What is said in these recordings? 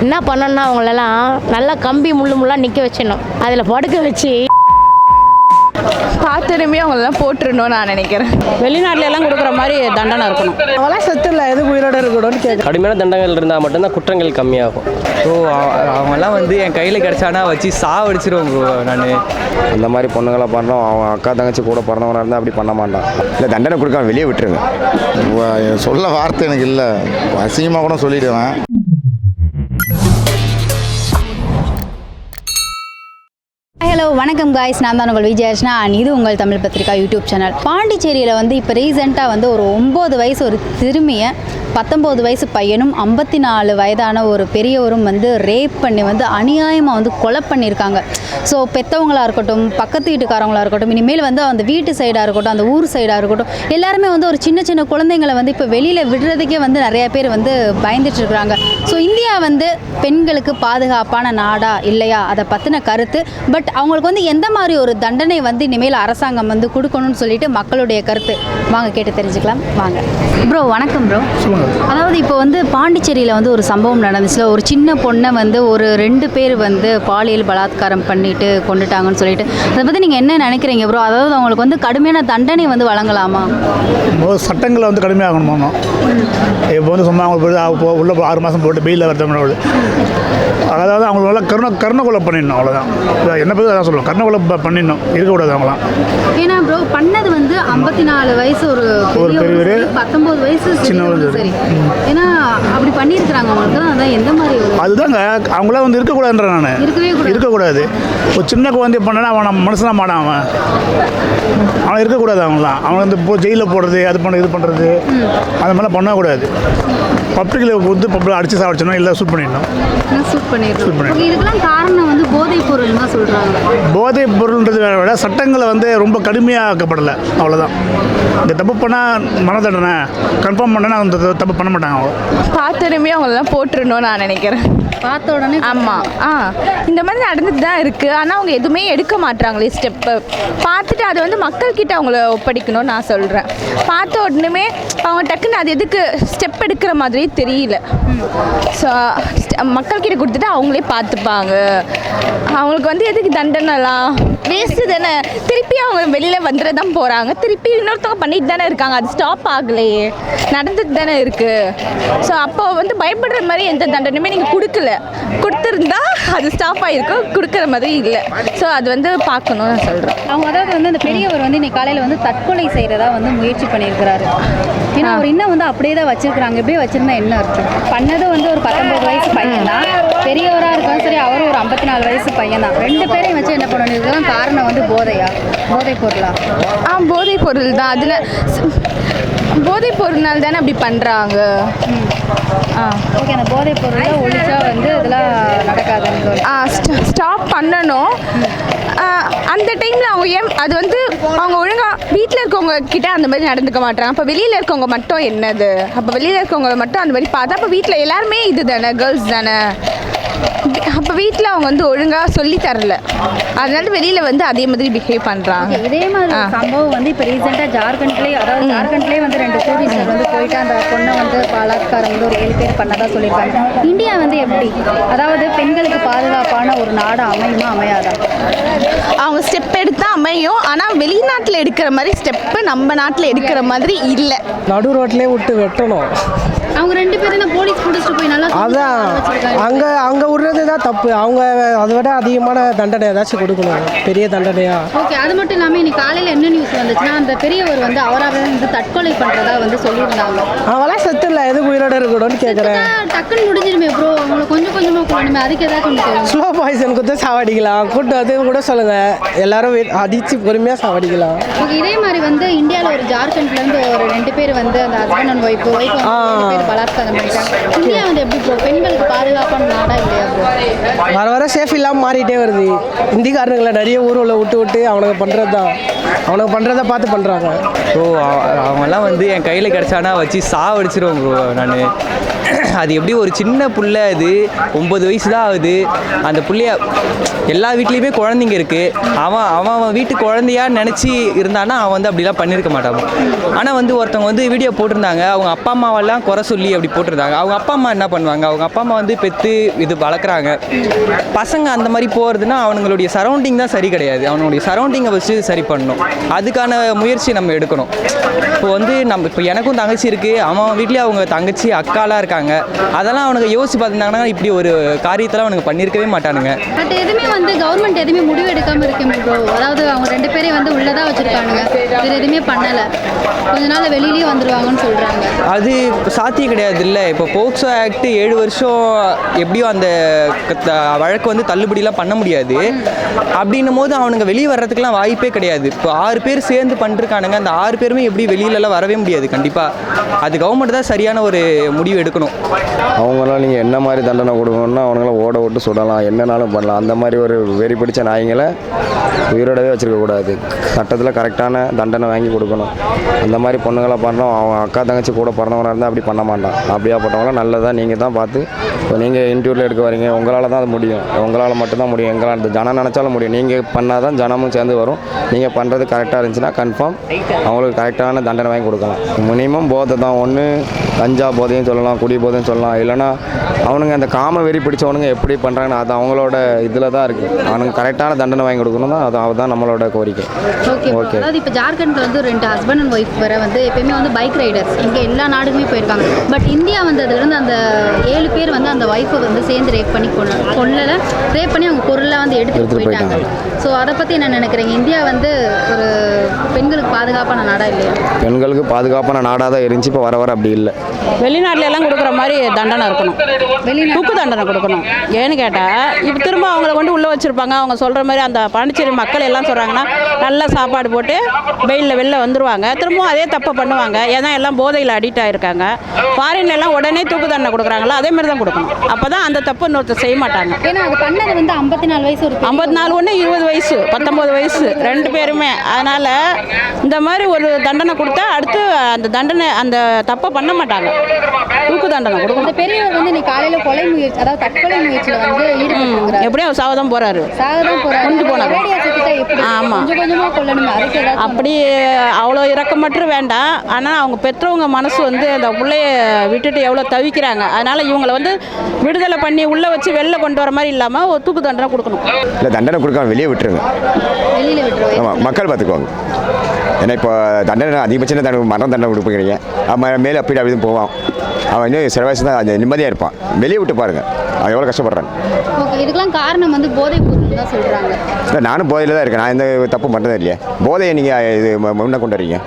என்ன பண்ணணும்னா அவங்களெல்லாம் நல்லா கம்பி முள்ளு முள்ளாக நிற்க வச்சிடணும். அதில் படுக்க வச்சு பார்த்ததுமே அவங்களெல்லாம் போட்டுருணும் நான் நினைக்கிறேன். வெளிநாட்டுல எல்லாம் கொடுக்குற மாதிரி தண்டனை இருக்கணும். அவெல்லாம் செத்து இல்லை எது உயிரோட இருக்கணும்னு கேட்க கடுமையான தண்டங்கள் இருந்தால் மட்டும்தான் குற்றங்கள் கம்மியாகும். ஸோ அவங்கெல்லாம் வந்து என் கையில் கிடச்சானா வச்சு சாவடிச்சிருவோம் ப்ரோ நான். அந்த மாதிரி பொண்ணுங்களை பண்ணுறோம் அவன் அக்கா தங்கச்சி கூட பிறந்தவனாக இருந்தால் அப்படி பண்ண மாட்டான். இல்லை தண்டனை கொடுக்காம வெளியே விட்டுருங்க. வ- சொல்ல வார்த்தை எனக்கு இல்லை. அசிங்கமாக கூட சொல்லிடுவேன். ஹலோ வணக்கம் காய்ஸ் நான் தான் உங்கள் விஜயாஷ்னா அண்ட் இது உங்கள் தமிழ் பத்திரிகா யூடியூப் சேனல். பாண்டிச்சேரியில் வந்து இப்போ ரீசெண்டாக வந்து ஒரு ஒம்பது வயசு ஒரு திரும்பிய பத்தொம்போது வயசு பையனும் ஐம்பத்தி நாலு வயதான ஒரு பெரியவரும் வந்து ரேப் பண்ணி வந்து அநியாயமாக வந்து கொலை பண்ணியிருக்காங்க. ஸோ பெற்றவங்களாக இருக்கட்டும் பக்கத்து வீட்டுக்காரங்களாக இருக்கட்டும் இனிமேல் வந்து அந்த வீட்டு சைடாக இருக்கட்டும் அந்த ஊர் சைடாக இருக்கட்டும் எல்லாருமே வந்து ஒரு சின்ன சின்ன குழந்தைங்களை வந்து இப்போ வெளியில் விடுறதுக்கே வந்து நிறையா பேர் வந்து பயந்துட்டு இருக்கிறாங்க ஸோ இந்தியா வந்து பெண்களுக்கு பாதுகாப்பான நாடா இல்லையா? அதை பற்றின கருத்து. பட் அவங்களுக்கு வந்து எந்த மாதிரி ஒரு தண்டனை வந்து இனிமேல் அரசாங்கம் வந்து கொடுக்கணும்னு சொல்லிட்டு மக்களுடைய கருத்து? வாங்க கேட்டு தெரிஞ்சுக்கலாம். வாங்க. ப்ரோ வணக்கம் ப்ரோ அதாவது இப்போ வந்து பாண்டிச்சேரியில் வந்து ஒரு சம்பவம் நடந்துச்சுல ஒரு சின்ன பொண்ணை வந்து ஒரு ரெண்டு பேர் வந்து பாலியல் பலாத்காரம் பண்ணிட்டு கொண்டுட்டாங்கன்னு சொல்லிட்டு. அதை பற்றி நீங்கள் என்ன நினைக்கிறீங்க ப்ரோ அதாவது அவங்களுக்கு வந்து கடுமையான தண்டனை வந்து வழங்கலாமா? சட்டங்களை வந்து கடுமையாகணும் இப்போ வந்து சும்மா அவங்க உள்ள ஆறு மாதம் போட்டு பெயிலில் வருது அதாவது அவங்களுக்கு நல்லா கருணை கருணை கொலை பண்ணிடணும் அவ்வளோதான் என்ன பற்றி அதான் சொல்லுவோம் கருணை கொலை பண்ணிடணும். இருக்கக்கூடாது அவங்களாம். ஏன்னா ப்ரோ பண்ணது வந்து ஐம்பத்தி நாலு வயசு ஒரு ஒரு பெரியவர், சரி, பத்தொன்பது வயசு சின்னவரும் சரி. ஏன்னா அப்படி பண்ணியிருக்கிறாங்க அவங்களுக்கு. தான் அதான் எந்த மாதிரி அதுதாங்க. அவங்களாம் வந்து இருக்கக்கூடாதுன்ற நான். இருக்கவே கூடாது. இருக்கக்கூடாது ஒரு சின்ன குழந்தை பண்ணனா அவன் மனுஷனா மாட்டான் அவன். அவன் இருக்கக்கூடாது அவங்களாம். அவன் வந்து இப்போ ஜெயிலில் போடுறது அது பண்ண இது பண்ணுறது அது மாதிரிலாம் பண்ணக்கூடாது. பப்ளிக்கில் வந்து பப்ளிக் அடித்து சாப்பிடுச்சோன்னா இல்லை சூட் பண்ணிடணும். சூட் பண்ணிடுறோம். இதுக்கெல்லாம் காரணம் வந்து போதைப் பொருள் தான் சொல்றாங்க. போதைப் பொருள்ன்றது வேற விட சட்டங்களை வந்து ரொம்ப கடுமையாக்கப்படலை. அவ்வளோதான் இந்த தப்பு பண்ணால் மன தண்டனை கன்ஃபார்ம் பண்ணனா அந்த தப்பு பண்ண மாட்டாங்க அவங்க. பார்த்ததுமே அவங்களெல்லாம் போட்டுருணும் நான் நினைக்கிறேன். பார்த்த உடனே ஆமாம் ஆ இந்த மாதிரி நடந்துட்டு தான் இருக்குது ஆனால் அவங்க எதுவுமே எடுக்க மாட்றாங்களே ஸ்டெப்பு பார்த்துட்டு அது வந்து மக்கள்கிட்ட அவங்கள ஒப்படைக்கணும்னு நான் சொல்கிறேன் பார்த்த உடனே அவங்க டக்குன்னு அது எதுக்கு ஸ்டெப் எடுக்கிற மாதிரி தெரியல. ஸோ மக்கள்கிட்ட கொடுத்துட்டு அவங்களே பார்த்துப்பாங்க. அவங்களுக்கு வந்து எதுக்கு தண்டனைலாம்? வேஸ்ட்டு தானே திருப்பி அவங்க வெளியில் வந்துட தான் போகிறாங்க திருப்பி இன்னொருத்தவங்க பண்ணிட்டு தானே இருக்காங்க. அது ஸ்டாப் ஆகலையே. நடந்துட்டு தானே இருக்குது ஸோ அப்போ வந்து பயப்படுற மாதிரி எந்த தண்டனையுமே நீங்கள் கொடுக்கல. கொடுத்துருந்தா அது ஸ்டாப் ஆகிருக்கும் கொடுக்குற மாதிரி இல்லை. ஸோ அது வந்து பார்க்கணும்னு நான் சொல்கிறேன் அவங்க அதாவது வந்து அந்த பெரியவர் வந்து இன்னைக்கு காலையில் வந்து தற்கொலை செய்கிறதா வந்து முயற்சி பண்ணியிருக்கிறாரு. ஏன்னா அவர் இன்னும் வந்து அப்படியே தான் வச்சிருக்கிறாங்க. இப்படியே வச்சிருந்தா என்ன அர்த்தம்? பண்ணது வந்து ஒரு பத்தொன்பது வயசு பையன் தான் பெரியவராக இருக்கும் சரி அவரும் ஒரு ஐம்பத்தி நாலு வயசு பையன் தான் ரெண்டு பேரையும் வச்சு என்ன பண்ணிருக்கலாம் காரணம் வந்து போதையா? போதைப் பொருளா? ஆ போதைப் பொருள் தான். அதில் போதைப் பொருள்னால தானே அப்படி பண்ணுறாங்க ஆ. ஓகே அந்த போதைப் பொருளை ஒழிச்சா வந்து இதெல்லாம் நடக்காதுன்னு சொல்லி. ஸ்டாப் பண்ணணும். ஆ, அந்த டைமில் அவங்க ஏன் அது வந்து அவங்க ஒழுங்காக வீட்டில் இருக்கவங்க கிட்ட அந்த மாதிரி நடந்துக்க மாட்டாங்க அப்போ வெளியில் இருக்கவங்க மட்டும் என்னது? அப்போ வெளியில் இருக்கவங்க மட்டும் அந்த மாதிரி பார்த்தா அப்போ வீட்டில் எல்லாருமே இது தானே கேர்ள்ஸ் தானே? அப்போ வீட்டில் அவங்க வந்து ஒழுங்காக சொல்லி தரல. அதனால வெளியில் வந்து அதே மாதிரி பிஹேவ் பண்ணுறாங்க இதே மாதிரி ஒரு சம்பவம் வந்து இப்போ ரீசெண்டாக ஜார்க்கண்ட்லேயே அதாவது ஜார்க்கண்ட்லேயே வந்து ரெண்டு டூரிஸ்டர் வந்து போயிட்டு அந்த பொண்ணை வந்து பலாத்காரம் வந்து ஒரு ஏழு பேர் பண்ணதா சொல்லியிருக்காங்க. இந்தியா வந்து எப்படி? அதாவது பெண்களுக்கு பாதுகாப்பான ஒரு நாடு அமையுமா அமையாதா? அவங்க ஸ்டெப் எடுத்தால் அமையும். ஆனால் வெளிநாட்டில் எடுக்கிற மாதிரி ஸ்டெப்பு நம்ம நாட்டில் எடுக்கிற மாதிரி இல்லை. நடு ரோட்லேயே விட்டு வெட்டணும். அவங்க ரெண்டு பேரும் போலீஸ் பிடிச்சிட்டு போய் நல்லா அதான். அங்கே அங்கே விடுறது தான் தப்பு. அவங்க அதை விட அதிகமான தண்டனை ஏதாச்சும் கொடுக்கணும். பெரிய தண்டனையா? ஓகே அது மட்டும் இல்லாமல் இன்னைக்கு காலையில் என்ன நியூஸ் வந்துச்சுன்னா அந்த பெரியவர் வந்து அவராகவே வந்து தற்கொலை பண்ணுறதா வந்து சொல்லியிருந்தாங்க. அவெல்லாம் செத்து இல்லை. எது உயிரோட இருக்கணும்னு கேட்குறேன் டக்குன்னு முடிஞ்சிருமே ப்ரோ அவங்கள கொஞ்சம் கொஞ்சமாக போகணுமே அதுக்கு ஏதாச்சும் சொல்லுங்க ஸ்லோ பாய்சன் கொடுத்து சாவடிக்கலாம். கூட்டு வந்து கூட சொல்லுங்கள் எல்லாரும் அடிச்சு பொறுமையாக சாவடிக்கலாம். ஓகே இதே மாதிரி வந்து இந்தியாவில் ஒரு ஜார்க்கண்ட்ல இருந்து ஒரு ரெண்டு பேர் வந்து அந்த ஹஸ்பண்ட் அண்ட் ஒய்ஃப் ஒய்ஃப் பலாத்காரம் பண்ணிட்டாங்க. இந்தியா வந்து எப்படி ப்ரோ பெண்களுக்கு பாதுகாப்பான நாடா இல்லையா? வர வர சேஃப் இல்லாமல் மாறிட்டே வருது. இந்திக்காரங்களை நிறைய ஊரில் விட்டு விட்டு அவனுக்கு பண்ணுறது தான் அவனுக்கு பண்ணுறத பார்த்து பண்ணுறாங்க ஸோ அவங்கெல்லாம் வந்து என் கையில் கிடச்சானா வச்சு சாவடிச்சிருவோம் ப்ரோ நான். அது எப்படி ஒரு சின்ன புள்ள அது? ஒம்பது வயசு தான் ஆகுது. அந்த புள்ளைய எல்லா வீட்லேயுமே குழந்தைங்க இருக்குது அவன் அவன் அவன் வீட்டு குழந்தையா நினச்சி இருந்தானா அவன் வந்து அப்படிலாம் பண்ணியிருக்க மாட்டான். ஆனால் வந்து ஒருத்தவங்க வந்து வீடியோ போட்டிருந்தாங்க. அவங்க அப்பா அம்மாவெல்லாம் குறை சொல்லி அப்படி போட்டிருந்தாங்க. அவங்க அப்பா அம்மா என்ன பண்ணுவாங்க? அவங்க அப்பா அம்மா வந்து பெற்று இது வளர்க்குறாங்க. பசங்க அந்த மாதிரி போகிறதுனா அவனுங்களுடைய சரௌண்டிங் தான் சரி கிடையாது. அவனுடைய சரௌண்டிங்கை வச்சு சரி பண்ணணும். அதுக்கான முயற்சி நம்ம எடுக்கணும். இப்போ வந்து நம்ம இப்போ எனக்கும் தங்கச்சி இருக்குது அவன் வீட்லேயே அவங்க தங்கச்சி அக்காலாம் இருக்காங்க. அதெல்லாம் அவனுக்கு யோசிச்சு பார்த்துருந்தாங்கன்னா இப்படி ஒரு காரியத்தெல்லாம் அவனுக்கு பண்ணியிருக்கவே மாட்டானுங்க. பட் எதுவுமே வந்து கவர்மெண்ட் எதுவுமே முடிவு எடுக்காமல் இருக்கேன் ப்ரோ. அதாவது அவங்க ரெண்டு பேரையும் வந்து உள்ளதா வச்சுருக்கானுங்க. வேறு எதுவுமே பண்ணலை. கொஞ்ச நாள் வெளியிலேயே வந்துருவாங்கன்னு சொல்கிறாங்க அது சாத்தியம் கிடையாது இல்லை. இப்போ போக்சோ ஆக்ட் ஏழு வருஷம் எப்படியும் அந்த வழக்கு வந்து தள்ளுபடிலாம் பண்ண முடியாது. அப்படின்னும் போது அவனுங்க வெளியே வர்றதுக்குலாம் வாய்ப்பே கிடையாது. இப்போ ஆறு பேர் சேர்ந்து பண்ணிருக்கானுங்க. அந்த ஆறு பேருமே எப்படி வெளியிலலாம் வரவே முடியாது கண்டிப்பாக அது கவர்மெண்ட் தான் சரியான ஒரு முடிவு எடுக்கணும். அவங்களாம் நீங்கள் என்ன மாதிரி தண்டனை கொடுக்கணும்னா அவங்கள ஓட விட்டு சுடலாம். என்னனாலும் பண்ணலாம். அந்த மாதிரி ஒரு வெறி பிடிச்ச நாய்ங்களை உயிரோடவே வச்சுருக்கக்கூடாது சட்டத்தில் கரெக்டான தண்டனை வாங்கி கொடுக்கணும். அந்த மாதிரி பொண்ணுங்களை பண்ணோம். அவன் அக்கா தங்கச்சி கூட பிறந்தவனாக இருந்தால் அப்படி பண்ண மாட்டான். அப்படியாப்பட்டவங்களாம் நல்லதாக நீங்கள் தான் பார்த்து இப்போ நீங்கள் இன்டர்வியூவில் எடுக்க வரீங்க. உங்களால் தான் அது முடியும். உங்களால் மட்டும்தான் முடியும். எங்களால் ஜனம் நினச்சாலும் முடியும். நீங்கள் பண்ணால் தான் ஜனமும் சேர்ந்து வரும். நீங்கள் பண்ணுறது கரெக்டாக இருந்துச்சுன்னா கன்ஃபார்ம் அவங்களுக்கு கரெக்டான தண்டனை வாங்கி கொடுக்கலாம். மினிமம் போதை தான். ஒன்று கஞ்சா போதையும் சொல்லலாம். குடி போதையும் சொல்லலாம். இல்லைன்னா அவனுங்க அந்த காம வெறி பிடிச்சவனுங்க எப்படி பண்ணுறாங்கன்னு அது அவங்களோட இதில் தான் இருக்குது அவனுங்க கரெக்டான தண்டனை வாங்கி கொடுக்கணும் தான் அது அதுதான் நம்மளோட கோரிக்கை. ஓகே ஓகே அதாவது இப்போ ஜார்க்கண்டில் வந்து ரெண்டு ஹஸ்பண்ட் அண்ட் ஒய்ஃப் வர வந்து எப்பயுமே வந்து பைக் ரைடர்ஸ் இங்கே எல்லா நாடுக்குமே போயிருக்காங்க. பட் இந்தியா வந்ததுலேருந்து அந்த ஏழு பேர் வந்து அந்த ஒய்ஃபை வந்து சேர்ந்து ரேப் பண்ணி கொண்டு கொள்ளலை ரேப் பண்ணி அவங்க பொருளை வந்து எடுத்துட்டு போயிட்டாங்க. ஸோ அதை பற்றி என்ன நினைக்கிறீங்க? இந்தியா வந்து ஒரு பெண்களுக்கு பாதுகாப்பான நாடா இல்லையா? பெண்களுக்கு பாதுகாப்பான நாடாக தான் இருந்துச்சு. இப்போ வர வர அப்படி இல்லை. வெளிநாட்டுல எல்லாம் கொடுக்குற மாதிரி தண்டனை இருக்கணும். தூக்கு தண்டனை கொடுக்கணும். ஏன்னு கேட்டால் இப்போ திரும்ப அவங்கள கொண்டு உள்ளே வச்சுருப்பாங்க. அவங்க சொல்கிற மாதிரி அந்த பாண்டிச்சேரி மக்கள் எல்லாம் சொல்கிறாங்கன்னா நல்ல சாப்பாடு போட்டு வெயிலில் வெளில வந்துருவாங்க. திரும்பவும் அதே தப்பை பண்ணுவாங்க. ஏன்னா எல்லாம் போதையில் அடிக்ட் ஆகிருக்காங்க ஃபாரின்ல எல்லாம் உடனே தூக்கு தண்டனை கொடுக்குறாங்களோ? அதே மாதிரி தான் கொடுக்கணும். அப்போ தான் அந்த தப்பு இன்னொருத்தர் செய்ய மாட்டாங்க. ஏன்னா அது பண்ணது வந்து ஐம்பத்தி நாலு வயசு ஐம்பத்தி நாலு ஒன்று இருபது வயசு பத்தொம்பது வயசு ரெண்டு பேருமே. அதனால் இந்த மாதிரி ஒரு தண்டனை கொடுத்தா அடுத்து அந்த தண்டனை அந்த தப்பை பண்ண மாட்டாங்க. அந்த கொடுக்கணும் பெரியவர் வந்து இன்னைக்கு காலையில் கொலை முயற்சி அதாவது தற்கொலை முயற்சியில் வந்து ஈடுபட்டுருக்கிறார். எப்படியும் அவர் சாவதான் போகிறாரு சாகதான் போறாரு. கொண்டு போனாங்க. ரேடியா செத்துட்டா எப்படி ஆமா. கொஞ்சம் கொஞ்சமா கொல்லணுமே? அதுக்கு அப்படி அவ்வளோ இறக்கமற்று வேண்டாம். ஆனால் அவங்க பெற்றவங்க மனசு வந்து அந்த பிள்ளைய விட்டுட்டு எவ்வளோ தவிக்கிறாங்க. அதனால் இவங்களை வந்து விடுதலை பண்ணி உள்ளே வச்சு வெளில கொண்டு வர மாதிரி இல்லாமல் ஒரு தூக்கு தண்டனை கொடுக்கணும். இல்லை தண்டனை கொடுக்காம வெளியே விட்டுருங்க. வெளியில விட்டுருவோம் ஆமாம் மக்கள் பார்த்துக்குவாங்க. ஏன்னா இப்போ தண்டனை அதிகபட்சம் தண்டனை மரண தண்டனை கொடுப்பீங்க. அவன் மேலே அப்படி அப்படி போவான். அவன் இன்னும் சில வயசு தான் நிம்மதியாக இருப்பான். வெளியே விட்டு பாருங்க. அவன் எவ்வளோ கஷ்டப்படுறான். ஓகே இதுக்கெல்லாம் காரணம் வந்து பொருள் தான் சொல்றாங்க. இல்லை நானும் போதையில் தான் இருக்கேன். நான் எந்த தப்பு பண்ணுறதே இல்லையே. போதையை நீங்கள் இது முன்ன கொண்டு வரீங்க.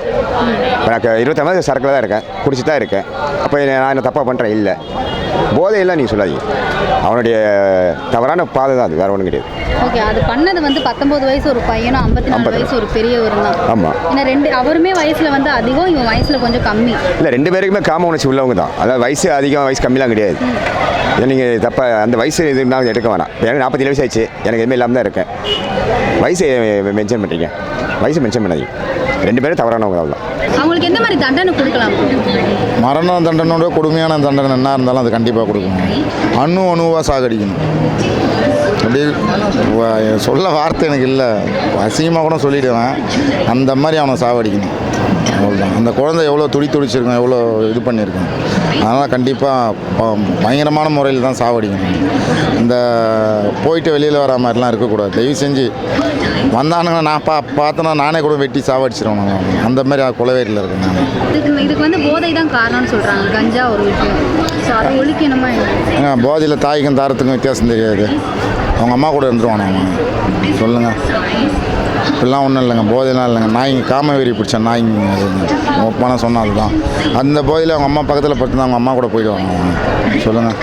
இப்போ எனக்கு இருபத்தொம்பது சரக்கில் தான் இருக்கேன். குடிச்சு தான் இருக்கேன். அப்போ நான் என்ன தப்பாக பண்ணுறேன் இல்லை. போதையெல்லாம் நீங்கள் சொல்லாதீங்க அவனுடைய தவறான பாதை தான் அது வேறு ஒன்றும் கிடையாது. ஓகே அது பண்ணது வந்து பத்தொன்பது வயசு ஒரு பையனும் ஐம்பத்தி நாலு வயசு ஒரு பெரியவரும் தான். ஆமாம் ஏன்னா ரெண்டு அவருமே வயசுல வந்து அதிகம் இவன் வயசுல கொஞ்சம் கம்மி. இல்லை ரெண்டு பேருக்குமே காம உணர்ச்சி உள்ளவங்க தான். அதாவது வயசு அதிகம் வயசு கம்மிலாம் கிடையாது. ஏன்னா நீங்கள் தப்ப அந்த வயசு இதுனா எடுக்க வேணாம். எனக்கு நாற்பத்தி வயசு ஆயிடுச்சு. எனக்கு எதுவுமே இல்லாமல் தான் இருக்கேன். வயசை மென்ஷன் பண்ணுறீங்க வயசு மென்ஷன் பண்ணாதீங்க. ரெண்டு பேரும் தவறானவங்க அவ்வளோ அவங்களுக்கு எந்த மாதிரி தண்டனை கொடுக்கலாம்? மரண தண்டனோட கொடுமையான தண்டனை என்ன இருந்தாலும் அது கண்டிப்பாக கொடுக்கணும் அணு அணுவாக சாகடிக்கணும். அப்படி வ- சொல்ல வார்த்தை எனக்கு இல்லை. அசிங்கமாக கூட சொல்லிடுவேன். அந்த மாதிரி அவனை சாவடிக்கணும் அவ்வளோதான் அந்த குழந்தை எவ்வளோ துடி துடிச்சிருக்கும் எவ்வளோ இது பண்ணியிருக்கும் அதனால் கண்டிப்பாக பயங்கரமான முறையில் தான் சாவடிக்கணும். இந்த போயிட்டு வெளியில் வர மாதிரிலாம் இருக்கக்கூடாது. தயவு செஞ்சு வந்தானுங்கன்னா நான் பா பார்த்தேன்னா நானே கூட வெட்டி சாவடிச்சிருவேன் அந்த மாதிரி கொலவேரியில் இருக்கேன் நான். இதுக்கு வந்து போதை தான் காரணம்னு சொல்றாங்க. கஞ்சா ஒரு விஷயம். போதையில் தாய்க்கும் தாரத்துக்கும் வித்தியாசம் தெரியாது. அவங்க அம்மா கூட இருந்துருவானே அவன் சொல்லுங்கள் இப்படிலாம் ஒன்றும் இல்லைங்க போதையெல்லாம் இல்லைங்க. நாய்ங்க காமவெறி பிடிச்ச நாய்ங்க ஒப்பான சொன்னால் அதுதான். அந்த போதையில் அவங்க அம்மா பக்கத்தில் படுத்துனா அவங்க அம்மா கூட போயிடுவாங்க. சொல்லுங்கள்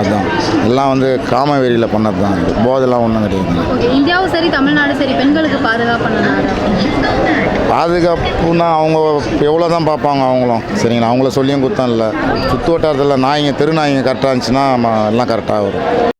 அதுதான் எல்லாம் வந்து காமவெறியில் பண்ணது தான் இது போதைலாம் ஒன்றும் கிடையாது. இந்தியாவும் சரி தமிழ்நாடும் சரி பெண்களுக்கு பாதுகாப்பான நாடா? பாதுகாப்புனா அவங்க எவ்வளோ தான் பார்ப்பாங்க அவங்களும். சரிங்களா? அவங்கள சொல்லியும் குத்தம் இல்லை. சுற்று வட்டாரத்தில் நாய்ங்க தெரு நாய்ங்க கரெக்டாக இருந்துச்சுன்னா எல்லாம் கரெக்டாக வரும்.